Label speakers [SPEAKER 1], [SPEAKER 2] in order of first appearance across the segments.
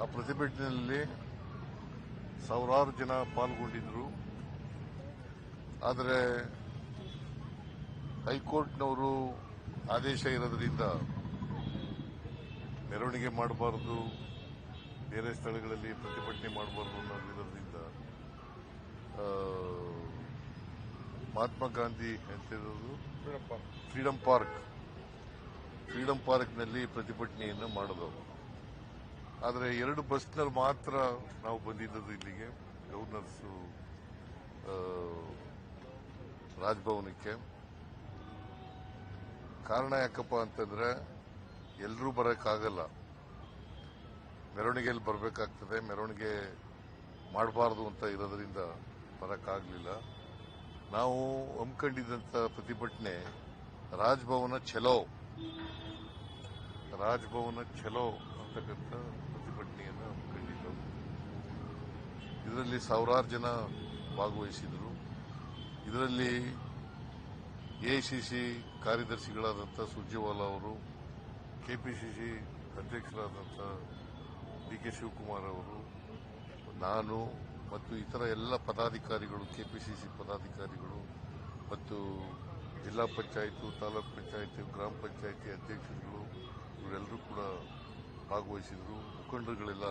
[SPEAKER 1] ಆ ಪ್ರತಿಭಟನೆಯಲ್ಲಿ ಸಾವಿರಾರು ಜನ ಪಾಲ್ಗೊಂಡಿದ್ರು. ಆದರೆ ಹೈಕೋರ್ಟ್ನವರು ಆದೇಶ ಇರೋದ್ರಿಂದ ಮೆರವಣಿಗೆ ಮಾಡಬಾರದು ಬೇರೆ ಸ್ಥಳಗಳಲ್ಲಿ ಪ್ರತಿಭಟನೆ ಮಾಡಬಾರದು ಅನ್ನೋದಿರೋದ್ರಿಂದ ಮಹಾತ್ಮ ಗಾಂಧಿ ಅಂತಿರೋದು ಫ್ರೀಡಂ ಪಾರ್ಕ್. ಫ್ರೀಡಂ ಪಾರ್ಕ್ನಲ್ಲಿ ಪ್ರತಿಭಟನೆಯನ್ನು ಮಾಡಿದವರು ಆದರೆ ಎರಡು ಬಸ್ನಲ್ಲಿ ಮಾತ್ರ ನಾವು ಬಂದಿದ್ದದ್ದು ಇಲ್ಲಿಗೆ, ಗವರ್ನರ್ಸು ರಾಜಭವನಕ್ಕೆ. ಕಾರಣ ಯಾಕಪ್ಪ ಅಂತಂದ್ರೆ ಎಲ್ಲರೂ ಬರೋಕ್ಕಾಗಲ್ಲ. ಮೆರವಣಿಗೆಯಲ್ಲಿ ಬರಬೇಕಾಗ್ತದೆ, ಮೆರವಣಿಗೆ ಮಾಡಬಾರ್ದು ಅಂತ ಇರೋದ್ರಿಂದ ಬರೋಕ್ಕಾಗಲಿಲ್ಲ. ನಾವು ಹಮ್ಮಿಕೊಂಡಿದ್ದಂಥ ಪ್ರತಿಭಟನೆ ರಾಜಭವನ ಚಲೋ ರಾಜಭವನ ಚಲೋ ಅಂತಕ್ಕಂಥ ಪ್ರತಿಭಟನೆಯನ್ನು ಕಂಡಿದ್ದವು ಇದರಲ್ಲಿ ಸಾವಿರಾರು ಜನ ಭಾಗವಹಿಸಿದರು. ಇದರಲ್ಲಿ ಎಐಸಿಸಿ ಕಾರ್ಯದರ್ಶಿಗಳಾದಂಥ ಸುರ್ಜೇವಾಲಾ ಅವರು ಕೆಪಿಸಿಸಿ ಅಧ್ಯಕ್ಷರಾದಂಥ ಡಿ ಕೆ ಶಿವಕುಮಾರ್ ಅವರು, ನಾನು ಮತ್ತು ಇತರ ಎಲ್ಲ ಪದಾಧಿಕಾರಿಗಳು ಕೆಪಿಸಿಸಿ ಪದಾಧಿಕಾರಿಗಳು ಮತ್ತು ಜಿಲ್ಲಾ ಪಂಚಾಯಿತು, ತಾಲೂಕ್ ಪಂಚಾಯಿತಿ, ಗ್ರಾಮ ಪಂಚಾಯಿತಿ ಅಧ್ಯಕ್ಷರುಗಳು, ಇವರೆಲ್ಲರೂ ಕೂಡ ಭಾಗವಹಿಸಿದರು. ಮುಖಂಡರುಗಳೆಲ್ಲ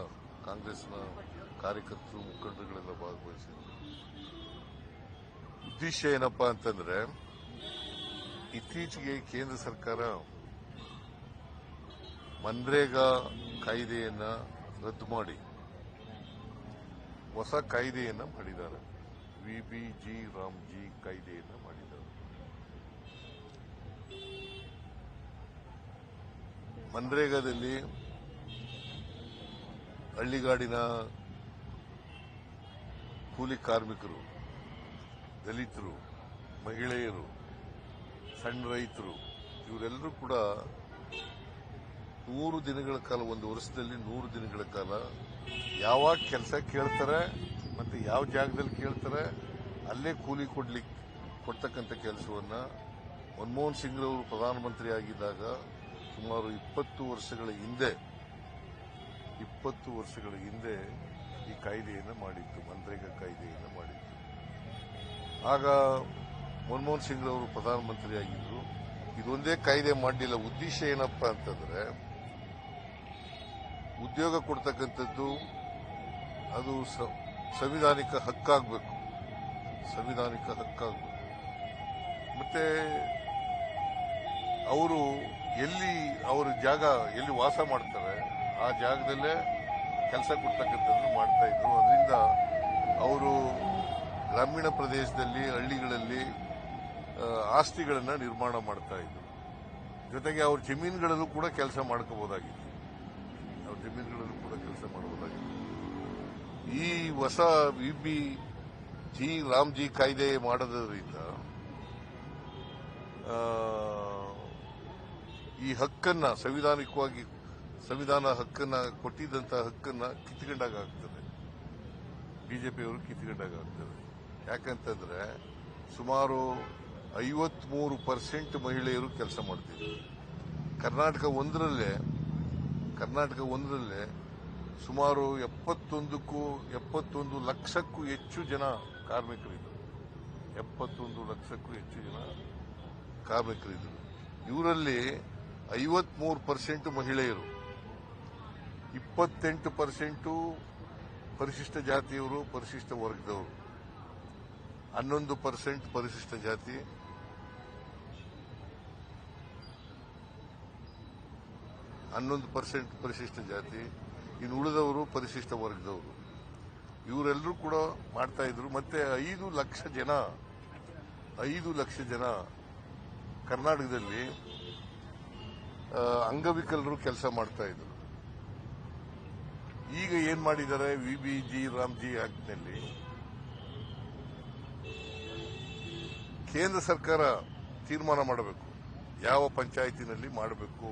[SPEAKER 1] ಕಾಂಗ್ರೆಸ್ನ ಕಾರ್ಯಕರ್ತರು, ಮುಖಂಡರುಗಳೆಲ್ಲ ಭಾಗವಹಿಸಿದ್ರು. ಉದ್ದೇಶ ಏನಪ್ಪ ಅಂತಂದ್ರೆ, ಇತ್ತೀಚೆಗೆ ಕೇಂದ್ರ ಸರ್ಕಾರ ಮನ್ರೇಗಾ ಕಾಯ್ದೆಯನ್ನ ರದ್ದು ಮಾಡಿ. ಹೊಸ ಕಾಯ್ದೆಯನ್ನ ಮಾಡಿದ್ದಾರೆ. ವಿಬಿಜಿ ರಾಮ್ಜಿ ಕಾಯ್ದೆಯನ್ನ ಮಾಡಿದ್ದಾರೆ ಮನ್ರೇಗಾದಲ್ಲಿ ಹಳ್ಳಿಗಾಡಿನ ಕೂಲಿ ಕಾರ್ಮಿಕರು, ದಲಿತರು, ಮಹಿಳೆಯರು, ಸಣ್ಣ ರೈತರು, ಇವರೆಲ್ಲರೂ ಕೂಡ ನೂರು ದಿನಗಳ ಕಾಲ, ಒಂದು ವರ್ಷದಲ್ಲಿ ನೂರು ದಿನಗಳ ಕಾಲ ಯಾವಾಗ ಕೆಲಸ ಕೇಳ್ತಾರೆ ಮತ್ತೆ ಯಾವ ಜಾಗದಲ್ಲಿ ಕೇಳ್ತಾರೆ, ಅಲ್ಲೇ ಕೂಲಿ ಕೊಡ್ಲಿಕ್ಕೆ ಕೊಡ್ತಕ್ಕಂಥ ಕೆಲಸವನ್ನ ಮನಮೋಹನ್ ಸಿಂಗ್ ಅವರು ಪ್ರಧಾನಮಂತ್ರಿ ಆಗಿದ್ದಾಗ ಸುಮಾರು ಇಪ್ಪತ್ತು ವರ್ಷಗಳ ಹಿಂದೆ, ಇಪ್ಪತ್ತು ವರ್ಷಗಳ ಹಿಂದೆ ಈ ಕಾಯ್ದೆಯನ್ನು ಮಾಡಿತ್ತು, ಮನ್ರೇಗಾ ಕಾಯ್ದೆಯನ್ನು ಮಾಡಿತ್ತು. ಆಗ ಮನಮೋಹನ್ ಸಿಂಗ್ ಅವರು ಪ್ರಧಾನಮಂತ್ರಿ ಆಗಿದ್ರು. ಇದೊಂದೇ ಕಾಯ್ದೆ ಮಾಡಲಿಲ್ಲ. ಉದ್ದೇಶ ಏನಪ್ಪ ಅಂತಂದ್ರೆ, ಉದ್ಯೋಗ ಕೊಡ್ತಕ್ಕಂಥದ್ದು ಅದು ಸಂವಿಧಾನಿಕ ಹಕ್ಕಾಗಬೇಕು. ಸಂವಿಧಾನಿಕ ಹಕ್ಕಾಗಬೇಕು. ಮತ್ತೆ ಅವರು ಎಲ್ಲಿ ಅವರ ಜಾಗ ಎಲ್ಲಿ ವಾಸ ಮಾಡ್ತಾರೆ, ಆ ಜಾಗದಲ್ಲೇ ಕೆಲಸ ಕೊಡ್ತಕ್ಕಂಥದ್ದು ಮಾಡ್ತಾ ಇದ್ರು. ಅದರಿಂದ ಅವರು ಗ್ರಾಮೀಣ ಪ್ರದೇಶದಲ್ಲಿ, ಹಳ್ಳಿಗಳಲ್ಲಿ ಆಸ್ತಿಗಳನ್ನು ನಿರ್ಮಾಣ ಮಾಡ್ತಾ ಇದ್ರು. ಜೊತೆಗೆ ಅವ್ರ ಜಮೀನುಗಳಲ್ಲೂ ಕೂಡ ಕೆಲಸ ಮಾಡ್ಕೋಬಹುದಾಗಿತ್ತು ಅವ್ರ ಜಮೀನುಗಳಲ್ಲೂ ಕೂಡ ಕೆಲಸ ಮಾಡಬಹುದಾಗಿತ್ತು ಈ ಹೊಸ ವಿಬಿ ಜಿ ರಾಮ್ಜಿ ಕಾಯ್ದೆ ಮಾಡೋದ್ರಿಂದ ಈ ಹಕ್ಕನ್ನ ಸಂವಿಧಾನಿಕವಾಗಿ, ಸಂವಿಧಾನ ಹಕ್ಕನ್ನ ಕೊಟ್ಟಿದ್ದಂತ ಹಕ್ಕನ್ನ ಕಿತ್ಕೊಂಡಾಗ ಆಗ್ತದೆ. ಬಿಜೆಪಿಯವರು ಕಿತ್ಕೊಂಡಾಗ ಆಗ್ತದೆ. ಯಾಕಂತಂದ್ರೆ ಸುಮಾರು ಐವತ್ಮೂರು ಪರ್ಸೆಂಟ್ ಮಹಿಳೆಯರು ಕೆಲಸ ಮಾಡ್ತಿದ್ರು. ಕರ್ನಾಟಕ ಒಂದರಲ್ಲೇ ಕರ್ನಾಟಕ ಒಂದರಲ್ಲೇ ಸುಮಾರು ಎಪ್ಪತ್ತೊಂದಕ್ಕೂ, ಎಪ್ಪತ್ತೊಂದು ಲಕ್ಷಕ್ಕೂ ಹೆಚ್ಚು ಜನ ಕಾರ್ಮಿಕರಿದ್ರು. ಎಪ್ಪತ್ತೊಂದು ಲಕ್ಷಕ್ಕೂ ಹೆಚ್ಚು ಜನ ಕಾರ್ಮಿಕರಿದ್ರು. ಇವರಲ್ಲಿ ಐವತ್ಮೂರು ಪರ್ಸೆಂಟ್ ಮಹಿಳೆಯರು, ಇಪ್ಪತ್ತೆಂಟು ಪರ್ಸೆಂಟು ಪರಿಶಿಷ್ಟ ಜಾತಿಯವರು, ಪರಿಶಿಷ್ಟ ವರ್ಗದವರು. ಹನ್ನೊಂದು ಪರ್ಸೆಂಟ್ ಪರಿಶಿಷ್ಟ ಜಾತಿ. ಹನ್ನೊಂದು ಪರ್ಸೆಂಟ್ ಪರಿಶಿಷ್ಟ ಜಾತಿ. ಇನ್ನು ಉಳಿದವರು ಪರಿಶಿಷ್ಟ ವರ್ಗದವರು. ಇವರೆಲ್ಲರೂ ಕೂಡ ಮಾಡ್ತಾ ಇದ್ರು. ಮತ್ತೆ ಐದು ಲಕ್ಷ ಜನ, ಐದು ಲಕ್ಷ ಜನ ಕರ್ನಾಟಕದಲ್ಲಿ ಅಂಗವಿಕಲರು ಕೆಲಸ ಮಾಡ್ತಾ ಇದ್ರು. ಈಗ ಏನ್ ಮಾಡಿದ್ದಾರೆ? ವಿಬಿಜಿ ರಾಮ್ಜಿ ಆಕ್ಟ್ನಲ್ಲಿ ಕೇಂದ್ರ ಸರ್ಕಾರ ತೀರ್ಮಾನ ಮಾಡಬೇಕು. ಯಾವ ಪಂಚಾಯತಿನಲ್ಲಿ ಮಾಡಬೇಕು,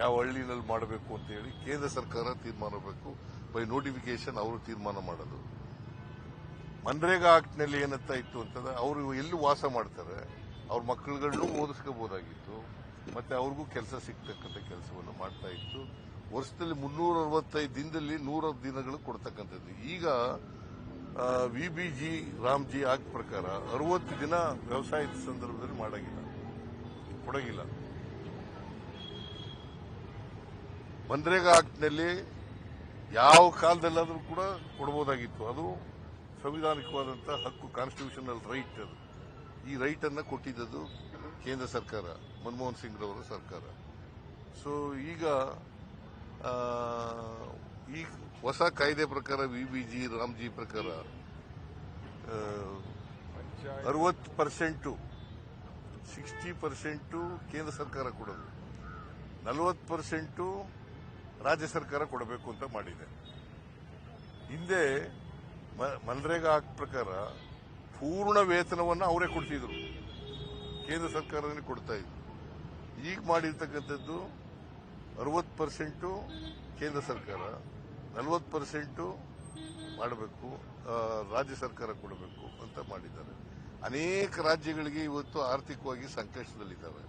[SPEAKER 1] ಯಾವ ಹಳ್ಳಿನಲ್ಲಿ ಮಾಡಬೇಕು ಅಂತ ಹೇಳಿ ಕೇಂದ್ರ ಸರ್ಕಾರ ತೀರ್ಮಾನ ಮಾಡಬೇಕು. ಬೈ ನೋಟಿಫಿಕೇಶನ್ ಅವರು ತೀರ್ಮಾನ ಮಾಡೋದು ಮನ್ರೇಗಾ ಆಕ್ಟ್ನಲ್ಲಿ ಏನಂತ ಇತ್ತು ಅಂತಂದ್ರೆ, ಅವರು ಎಲ್ಲೂ ವಾಸ ಮಾಡ್ತಾರೆ, ಅವ್ರ ಮಕ್ಕಳುಗಳನ್ನು ಓದಿಸ್ಕೋಬಹುದಾಗಿತ್ತು ಮತ್ತೆ ಅವ್ರಿಗೂ ಕೆಲಸ ಸಿಗ್ತಕ್ಕಂಥ ಕೆಲಸವನ್ನು ಮಾಡ್ತಾ ಇತ್ತು. ವರ್ಷದಲ್ಲಿ ಮುನ್ನೂರ ಅರವತ್ತೈದು ದಿನದಲ್ಲಿ ನೂರ ದಿನಗಳು ಕೊಡ್ತಕ್ಕಂಥದ್ದು. ಈಗ V B G Ramji act ಪ್ರಕಾರ ಅರವತ್ತು ದಿನ ವ್ಯವಸಾಯದ ಸಂದರ್ಭದಲ್ಲಿ ಮಾಡಾಗಿಲ್ಲ. ಕೊಡಗಿಲ್ಲ. ಮನ್ರೇಗಾ ಆಕ್ಟ್ನಲ್ಲಿ ಯಾವ ಕಾಲದಲ್ಲಾದರೂ ಕೂಡ ಕೊಡಬಹುದಾಗಿತ್ತು ಅದು ಸಂವಿಧಾನಿಕವಾದಂಥ ಹಕ್ಕು ಕಾನ್ಸ್ಟಿಟ್ಯೂಷನಲ್ ರೈಟ್ ಅದು. ಈ ರೈಟ್ ಅನ್ನ ಕೊಟ್ಟಿದ್ದದು ಕೇಂದ್ರ ಸರ್ಕಾರ, ಮನಮೋಹನ್ ಸಿಂಗ್ ರವರ ಸರ್ಕಾರ. ಸೊ ಈಗ ಈ ಹೊಸ ಕಾಯ್ದೆ ಪ್ರಕಾರ ವಿ ಬಿ ಜಿ ರಾಮ್ಜಿ ಪ್ರಕಾರ ಅರವತ್ತು ಪರ್ಸೆಂಟು, ಸಿಕ್ಸ್ಟಿ ಪರ್ಸೆಂಟು ಕೇಂದ್ರ ಸರ್ಕಾರ ಕೊಡೋದು. ನಲವತ್ತು ಪರ್ಸೆಂಟು ರಾಜ್ಯ ಸರ್ಕಾರ ಕೊಡಬೇಕು ಅಂತ ಮಾಡಿದೆ. ಹಿಂದೆ ಮನ್ರೇಗಾ ಪ್ರಕಾರ ಪೂರ್ಣ ವೇತನವನ್ನು ಅವರೇ ಕೊಡ್ತಿದ್ರು. ಕೇಂದ್ರ ಸರ್ಕಾರನೇ ಕೊಡ್ತಾ ಇದ್ರು ಈಗ ಮಾಡಿರ್ತಕ್ಕಂಥದ್ದು ಅರವತ್ತು ಪರ್ಸೆಂಟು ಕೇಂದ್ರ ಸರ್ಕಾರ, ನಲವತ್ತು ಪರ್ಸೆಂಟು ಮಾಡಬೇಕು ರಾಜ್ಯ ಸರ್ಕಾರ ಕೊಡಬೇಕು ಅಂತ ಮಾಡಿದ್ದಾರೆ. ಅನೇಕ ರಾಜ್ಯಗಳಿಗೆ ಇವತ್ತು ಆರ್ಥಿಕವಾಗಿ ಸಂಕಷ್ಟದಲ್ಲಿದ್ದಾವೆ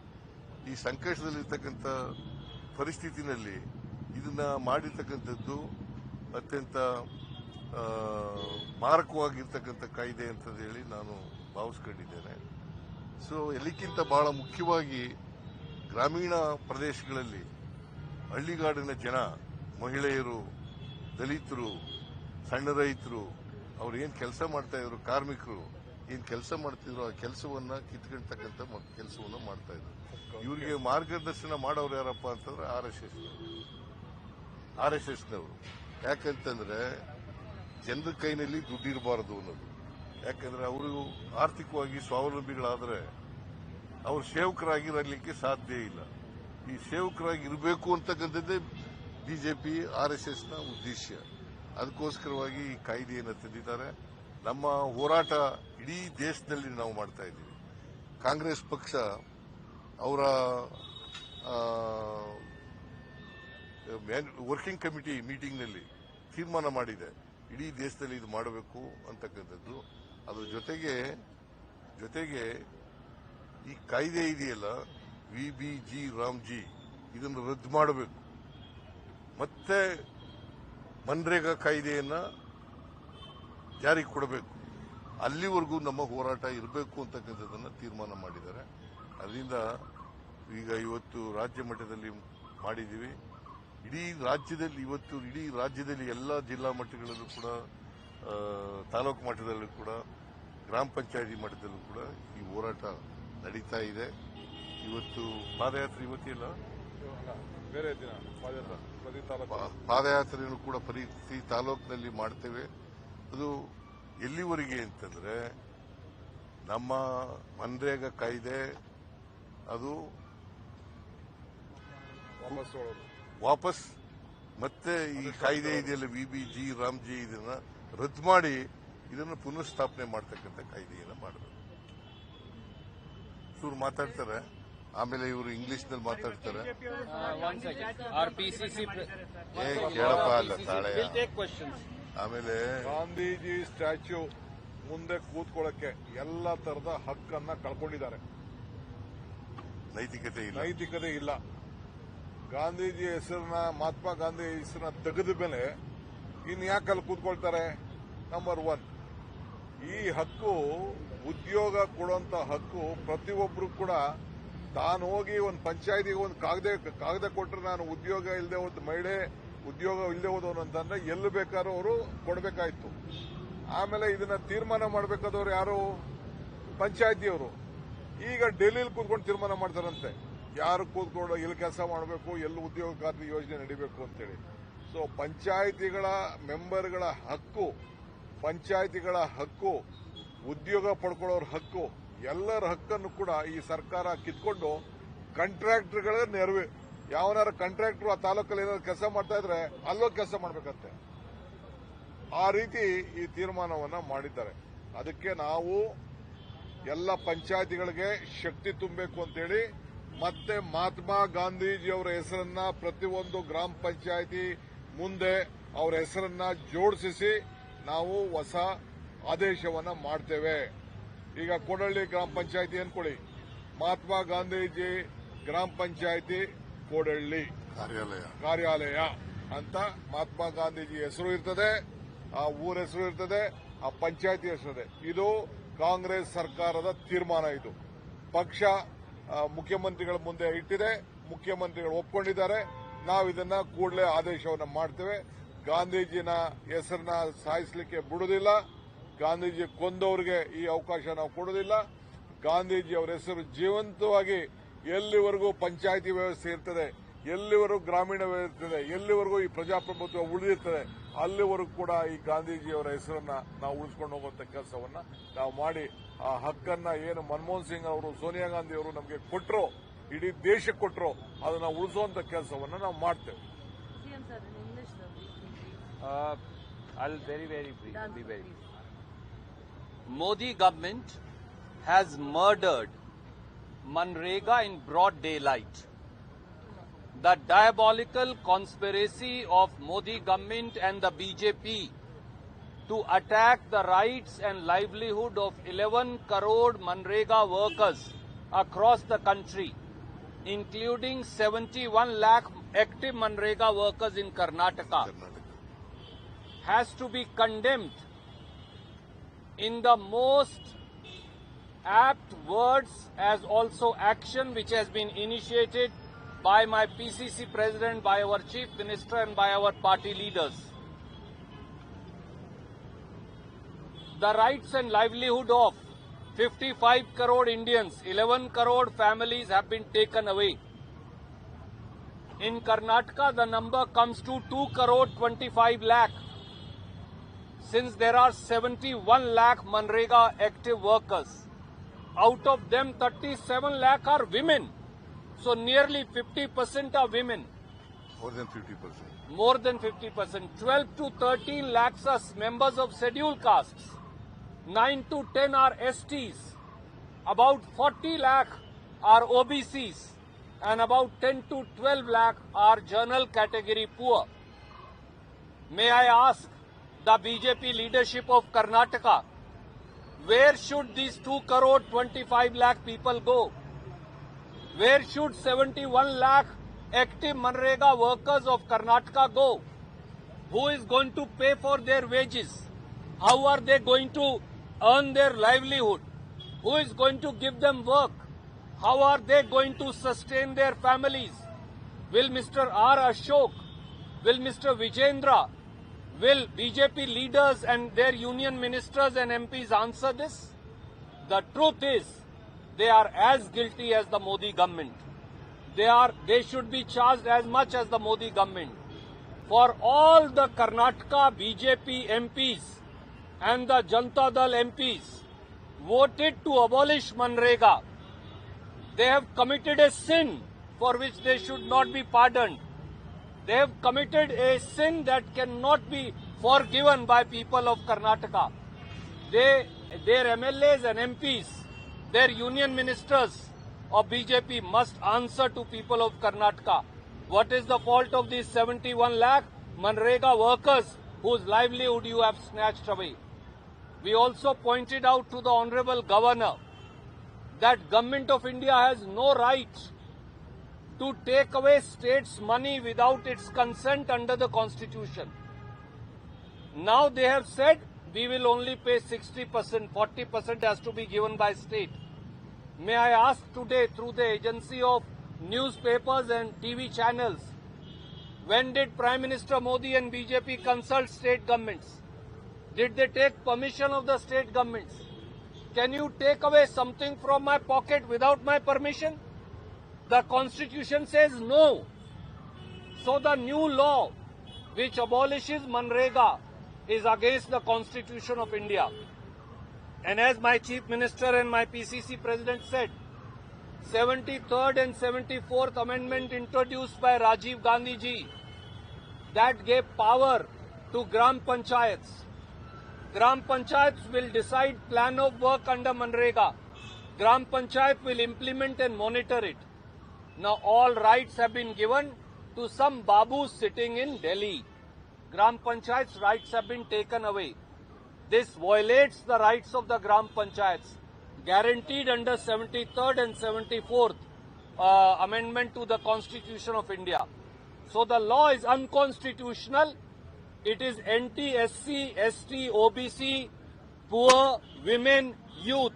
[SPEAKER 1] ಈ ಸಂಕಷ್ಟದಲ್ಲಿರ್ತಕ್ಕಂಥ ಪರಿಸ್ಥಿತಿನಲ್ಲಿ ಇದನ್ನ ಮಾಡಿರ್ತಕ್ಕಂಥದ್ದು ಅತ್ಯಂತ ಮಾರಕವಾಗಿರ್ತಕ್ಕಂಥ ಕಾಯ್ದೆ ಅಂತ ಹೇಳಿ ನಾನು ಭಾವಿಸ್ಕೊಂಡಿದ್ದೇನೆ. ಸೊ ಎಲ್ಲಕ್ಕಿಂತ ಬಹಳ ಮುಖ್ಯವಾಗಿ ಗ್ರಾಮೀಣ ಪ್ರದೇಶಗಳಲ್ಲಿ ಹಳ್ಳಿಗಾಡಿನ ಜನ, ಮಹಿಳೆಯರು, ದಲಿತರು, ಸಣ್ಣ ರೈತರು, ಅವ್ರು ಏನು ಕೆಲಸ ಮಾಡ್ತಾ ಇದ್ರು, ಕಾರ್ಮಿಕರು, ಏನು ಕೆಲಸ ಮಾಡ್ತಿದ್ರು, ಆ ಕೆಲಸವನ್ನ ಕಿತ್ಕೊಳ್ತಕ್ಕಂಥ ಕೆಲಸವನ್ನ ಮಾಡ್ತಾ ಇದ್ರು. ಇವರಿಗೆ ಮಾರ್ಗದರ್ಶನ ಮಾಡೋರು ಯಾರಪ್ಪ ಅಂತಂದ್ರೆ R S S. R S ಎಸ್ನವರು. ಯಾಕಂತಂದ್ರೆ ಜನರ ಕೈನಲ್ಲಿ ದುಡ್ಡಿರಬಾರದು ಅನ್ನೋದು. ಯಾಕಂದ್ರೆ ಅವರು ಆರ್ಥಿಕವಾಗಿ ಸ್ವಾವಲಂಬಿಗಳಾದರೆ ಅವರು ಸೇವಕರಾಗಿರಲಿಕ್ಕೆ ಸಾಧ್ಯ ಇಲ್ಲ. ಈ ಸೇವಕರಾಗಿ ಇರಬೇಕು ಅಂತಕ್ಕಂಥದ್ದೇ ಬಿಜೆಪಿ, ಆರ್ ಎಸ್ ಎಸ್ನ ಉದ್ದೇಶ. ಅದಕ್ಕೋಸ್ಕರವಾಗಿ ಈ ಕಾಯ್ದೆಯನ್ನು ತಂದಿದ್ದಾರೆ ನಮ್ಮ ಹೋರಾಟ ಇಡೀ ದೇಶದಲ್ಲಿ ನಾವು ಮಾಡ್ತಾ ಇದ್ದೀವಿ. ಕಾಂಗ್ರೆಸ್ ಪಕ್ಷ ಅವರ ವರ್ಕಿಂಗ್ ಕಮಿಟಿ ಮೀಟಿಂಗ್ನಲ್ಲಿ ತೀರ್ಮಾನ ಮಾಡಿದೆ. ಇಡೀ ದೇಶದಲ್ಲಿ ಇದು ಮಾಡಬೇಕು ಅಂತಕ್ಕಂಥದ್ದು. ಅದ್ರ ಜೊತೆಗೆ ಜೊತೆಗೆ ಈ ಕಾಯ್ದೆ ಇದೆಯಲ್ಲ, ವಿ ಬಿ ಜಿ ರಾಮ್ಜಿ ಇದನ್ನು ರದ್ದು ಮಾಡಬೇಕು. ಮತ್ತೆ ಮನ್ರೇಗಾ ಕಾಯ್ದೆಯನ್ನು ಜಾರಿಗೆ ಕೊಡಬೇಕು. ಅಲ್ಲಿವರೆಗೂ ನಮ್ಮ ಹೋರಾಟ ಇರಬೇಕು ಅಂತಕ್ಕಂಥದ್ದನ್ನು ತೀರ್ಮಾನ ಮಾಡಿದ್ದಾರೆ. ಅದರಿಂದ ಈಗ ಇವತ್ತು ರಾಜ್ಯ ಮಟ್ಟದಲ್ಲಿ ಮಾಡಿದ್ದೀವಿ. ಇಡೀ ರಾಜ್ಯದಲ್ಲಿ, ಇವತ್ತು ಇಡೀ ರಾಜ್ಯದಲ್ಲಿ ಎಲ್ಲ ಜಿಲ್ಲಾ ಮಟ್ಟಗಳಲ್ಲೂ ಕೂಡ ತಾಲೂಕು ಮಟ್ಟದಲ್ಲೂ ಕೂಡ ಗ್ರಾಮ ಪಂಚಾಯತಿ ಮಟ್ಟದಲ್ಲೂ ಕೂಡ ಈ ಹೋರಾಟ ನಡೀತಾ ಇದೆ. ಇವತ್ತು ಪಾದಯಾತ್ರೆ ಇವತ್ತಿಲ್ಲ
[SPEAKER 2] ಬೇರೆ ದಿನ
[SPEAKER 1] ಪಾದಯಾತ್ರೆಯನ್ನು ಕೂಡ ಪ್ರತಿ ತಾಲೂಕಿನಲ್ಲಿ ಮಾಡ್ತೇವೆ. ಅದು ಎಲ್ಲಿವರೆಗೆ ಅಂತಂದ್ರೆ ನಮ್ಮ ಮನ್ರೇಗಾ ಕಾಯ್ದೆ ಅದು
[SPEAKER 2] ವಾಪಸ್
[SPEAKER 1] ವಾಪಸ್ ಮತ್ತೆ ಈ ಕಾಯ್ದೆ ಇದೆಯಲ್ಲ ವಿ ಬಿ ಜಿ ರಾಮ್ಜಿ ಇದನ್ನ ರದ್ದು ಮಾಡಿ ಇದನ್ನು ಪುನಃಸ್ಥಾಪನೆ ಮಾಡ್ತಕ್ಕಂಥ ಕಾಯ್ದೆಯನ್ನು ಮಾಡಿದ್ರು. ಇವ್ರು ಮಾತಾಡ್ತಾರೆ ಆಮೇಲೆ ಇವರು ಇಂಗ್ಲಿಷ್ನಲ್ಲಿ ಮಾತಾಡ್ತಾರೆ ಕೇಳಪ್ಪ ಅಲ್ಲ
[SPEAKER 3] ತಾಳೆ.
[SPEAKER 1] ಆಮೇಲೆ
[SPEAKER 2] ಗಾಂಧೀಜಿ ಸ್ಟ್ಯಾಚ್ಯೂ ಮುಂದೆ ಕೂತ್ಕೊಳ್ಳಕ್ಕೆ ಎಲ್ಲ ತರದ ಹಕ್ಕನ್ನ ಕಳ್ಕೊಂಡಿದ್ದಾರೆ.
[SPEAKER 1] ನೈತಿಕತೆ ಇಲ್ಲ.
[SPEAKER 2] ನೈತಿಕತೆ ಇಲ್ಲ. ಗಾಂಧೀಜಿ ಹೆಸರನ್ನ ಮಹಾತ್ಮ ಗಾಂಧಿ ಹೆಸರನ್ನ ತೆಗೆದ ಮೇಲೆ ಇನ್ ಯಾಕೆ ಅಲ್ಲಿ ಕೂತ್ಕೊಳ್ತಾರೆ? ನಂಬರ್ ಒನ್ ಈ ಹಕ್ಕು, ಉದ್ಯೋಗ ಕೊಡುವಂತ ಹಕ್ಕು ಪ್ರತಿಯೊಬ್ಬರು ಕೂಡ ತಾನು ಹೋಗಿ ಒಂದು ಪಂಚಾಯತಿಗೆ ಒಂದು ಕಾಗದ ಕಾಗದ ಕೊಟ್ಟರೆ ನಾನು ಉದ್ಯೋಗ ಇಲ್ಲದೆ ಹೋದ ಮಹಿಳೆ, ಉದ್ಯೋಗ ಇಲ್ಲದೆ ಹೋದವನು ಅಂತಂದ್ರೆ ಎಲ್ಲಿ ಬೇಕಾದ್ರೂ ಅವರು ಕೊಡಬೇಕಾಯ್ತು. ಆಮೇಲೆ ಇದನ್ನ ತೀರ್ಮಾನ ಮಾಡಬೇಕಾದವ್ರು ಯಾರು? ಪಂಚಾಯತಿಯವರು. ಈಗ ಡೆಲ್ಲಿಲಿ ಕೂತ್ಕೊಂಡು ತೀರ್ಮಾನ ಮಾಡ್ತಾರಂತೆ. ಯಾರು ಕೂತ್ಕೊಂಡು ಎಲ್ಲಿ ಕೆಲಸ ಮಾಡಬೇಕು, ಎಲ್ಲಿ ಉದ್ಯೋಗ ಖಾತ್ರಿ ಯೋಜನೆ ನಡಿಬೇಕು ಅಂತೇಳಿ. ಸೊ ಪಂಚಾಯಿತಿಗಳ ಮೆಂಬರ್ಗಳ ಹಕ್ಕು, ಪಂಚಾಯಿತಿಗಳ ಹಕ್ಕು, ಉದ್ಯೋಗ ಪಡ್ಕೊಳ್ಳೋರ ಹಕ್ಕು, ಎಲ್ಲರ ಹಕ್ಕನ್ನು ಕೂಡ ಈ ಸರ್ಕಾರ ಕಿತ್ಕೊಂಡು ಕಾಂಟ್ರಾಕ್ಟರ್ಗಳ ನೆರವು. ಯಾವನಾರ ಕಾಂಟ್ರಾಕ್ಟರ್ ಆ ತಾಲೂಕಲ್ಲಿ ಏನಾದ್ರು ಕೆಲಸ ಮಾಡ್ತಾ ಇದ್ರೆ ಅಲ್ಲೋ ಕೆಲಸ ಮಾಡ್ಬೇಕಂತೆ. ಆ ರೀತಿ ಈ ತೀರ್ಮಾನವನ್ನ ಮಾಡಿದ್ದಾರೆ. ಅದಕ್ಕೆ ನಾವು ಎಲ್ಲ ಪಂಚಾಯಿತಿಗಳಿಗೆ ಶಕ್ತಿ ತುಂಬಬೇಕು ಅಂತೇಳಿ ಮತ್ತೆ ಮಹಾತ್ಮ ಗಾಂಧೀಜಿಯವರ ಹೆಸರನ್ನ ಪ್ರತಿಯೊಂದು ಗ್ರಾಮ ಪಂಚಾಯತಿ ಮುಂದೆ ಅವರ ಹೆಸರನ್ನ ಜೋಡಿಸಿ ನಾವು ಹೊಸ ಆದೇಶವನ್ನ ಮಾಡ್ತೇವೆ. ಈಗ ಕೋಡಳ್ಳಿ ಗ್ರಾಮ ಪಂಚಾಯಿತಿ ಅನ್ಕೊಳ್ಳಿ. ಮಹಾತ್ಮ ಗಾಂಧೀಜಿ ಗ್ರಾಮ ಪಂಚಾಯಿತಿ ಕೋಡಳ್ಳಿ.
[SPEAKER 1] ಕಾರ್ಯಾಲಯ.
[SPEAKER 2] ಕಾರ್ಯಾಲಯ ಅಂತ ಮಹಾತ್ಮ ಗಾಂಧೀಜಿ ಹೆಸರು ಇರ್ತದೆ ಆ ಊರ ಹೆಸರು ಇರ್ತದೆ ಆ ಪಂಚಾಯತಿ ಹೆಸರು ಇದೆ. ಇದು ಕಾಂಗ್ರೆಸ್ ಸರ್ಕಾರದ ತೀರ್ಮಾನ ಇದು. ಪಕ್ಷ ಮುಖ್ಯಮಂತ್ರಿಗಳ ಮುಂದೆ ಇಟ್ಟಿದೆ ಮುಖ್ಯಮಂತ್ರಿಗಳು ಒಪ್ಕೊಂಡಿದ್ದಾರೆ. ನಾವು ಇದನ್ನ ಕೂಡಲೇ ಆದೇಶವನ್ನು ಮಾಡ್ತೇವೆ. ಗಾಂಧೀಜಿನ ಹೆಸರನ್ನ ಸಾಯಿಸಲಿಕ್ಕೆ ಬಿಡುವುದಿಲ್ಲ ಗಾಂಧೀಜಿ ಕೊಂದವರಿಗೆ ಈ ಅವಕಾಶ ನಾವು ಕೊಡುವುದಿಲ್ಲ ಗಾಂಧೀಜಿ ಅವರ ಹೆಸರು ಜೀವಂತವಾಗಿ ಎಲ್ಲಿವರೆಗೂ ಪಂಚಾಯಿತಿ ವ್ಯವಸ್ಥೆ ಇರ್ತದೆ, ಎಲ್ಲಿವರೆಗೂ ಗ್ರಾಮೀಣ ಇರ್ತದೆ, ಎಲ್ಲಿವರೆಗೂ ಈ ಪ್ರಜಾಪ್ರಭುತ್ವ ಉಳಿದಿರ್ತದೆ, ಅಲ್ಲಿವರೆಗೂ ಕೂಡ ಈ ಗಾಂಧೀಜಿಯವರ ಹೆಸರನ್ನ ನಾವು ಉಳಿಸ್ಕೊಂಡು ಹೋಗುವಂತ ಕೆಲಸವನ್ನ ನಾವು ಮಾಡಿ. ಆ ಹಕ್ಕನ್ನ ಏನು ಮನಮೋಹನ್ ಸಿಂಗ್ ಅವರು, ಸೋನಿಯಾ ಗಾಂಧಿ ಅವರು ನಮಗೆ ಕೊಟ್ಟರು ಇಡೀ ದೇಶಕ್ಕೆ ಕೊಟ್ಟರು ಅದನ್ನ ಉಳಿಸುವಂತ ಕೆಲಸವನ್ನ ನಾವು ಮಾಡ್ತೇವೆ
[SPEAKER 4] CM sir, in English, sir.
[SPEAKER 3] Uh, I'll very, very brief,
[SPEAKER 4] Done,
[SPEAKER 3] be very.
[SPEAKER 4] please.
[SPEAKER 3] Modi government has murdered Manrega in broad daylight. The diabolical conspiracy of Modi government and the BJP to attack the rights and livelihood of 11 crore Manrega workers across the country, including 71 lakh active Manrega workers in Karnataka,
[SPEAKER 1] Karnataka,
[SPEAKER 3] has to be condemned in the most apt words as also action which has been initiated by my PCC president, by our chief minister and by our party leaders. The rights and livelihood of 55 crore Indians, 11 crore families have been taken away. In Karnataka, the number comes to 2 crore 25 lakh. Since there are 71 lakh Manrega active workers, out of them 37 lakh are women. So nearly 50% are women.
[SPEAKER 1] More than 50%.
[SPEAKER 3] More than 50%. 12 to 13 lakhs are members of scheduled castes. 9 to 10 are STs. About 40 lakh are OBCs. And about 10 to 12 lakh are general category poor. May I ask the BJP leadership of Karnataka, where should these 2 crore 25 lakh people go? Where should 71 lakh active Manrega workers of Karnataka go? Who is going to pay for their wages? How are they going to earn their livelihood? Who is going to give them work? How are they going to sustain their families? Will Mr. R. Ashok, will Mr. Vijendra, will BJP leaders and their union ministers and MPs answer this? The truth is, they are as guilty as the Modi government. They are, they should be charged as much as the Modi government. For all the Karnataka BJP MPs and the Janata Dal MPs voted to abolish Manrega, they have committed a sin for which they should not be pardoned. They have committed a sin that cannot be forgiven by people of Karnataka. They, their MLAs and MPs, their union ministers of BJP must answer to people of Karnataka. What is the fault of these 71 lakh Manrega workers whose livelihood you have snatched away? We also pointed out to the Honorable Governor that Government of India has no right to take away states' money without its consent under the Constitution. Now they have said we will only pay 60%, 40% has to be given by state. May I ask today through the agency of newspapers and TV channels, when did Prime Minister Modi and BJP consult state governments? Did they take permission of the state governments? Can you take away something from my pocket without my permission? The constitution says no. So the new law which abolishes Manrega is against the constitution of India. And as my chief minister and my PCC president said, 73rd and 74th amendment introduced by Rajiv Gandhi ji that gave power to Gram Panchayats. Gram Panchayats will decide plan of work under Manrega. Gram Panchayat will implement and monitor it. Now all rights have been given to some babus sitting in Delhi. Gram Panchayat's rights have been taken away. This violates the rights of the Gram Panchayats guaranteed under 73rd and 74th uh, amendment to the Constitution of India. So the law is unconstitutional. It is anti-SC, ST, OBC, poor, women, youth.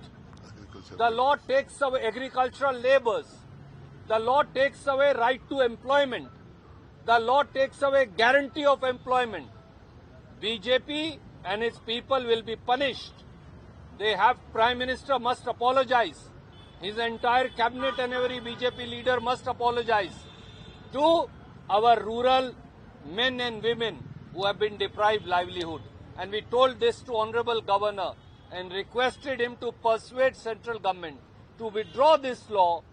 [SPEAKER 3] The law takes away agricultural labors. The law takes away right to employment. The law takes away guarantee of employment. BJP and its people will be punished. They have Prime Minister must apologize. His entire cabinet and every BJP leader must apologize to our rural men and women who have been deprived livelihood. And we told this to Honorable Governor and requested him to persuade central government to withdraw this law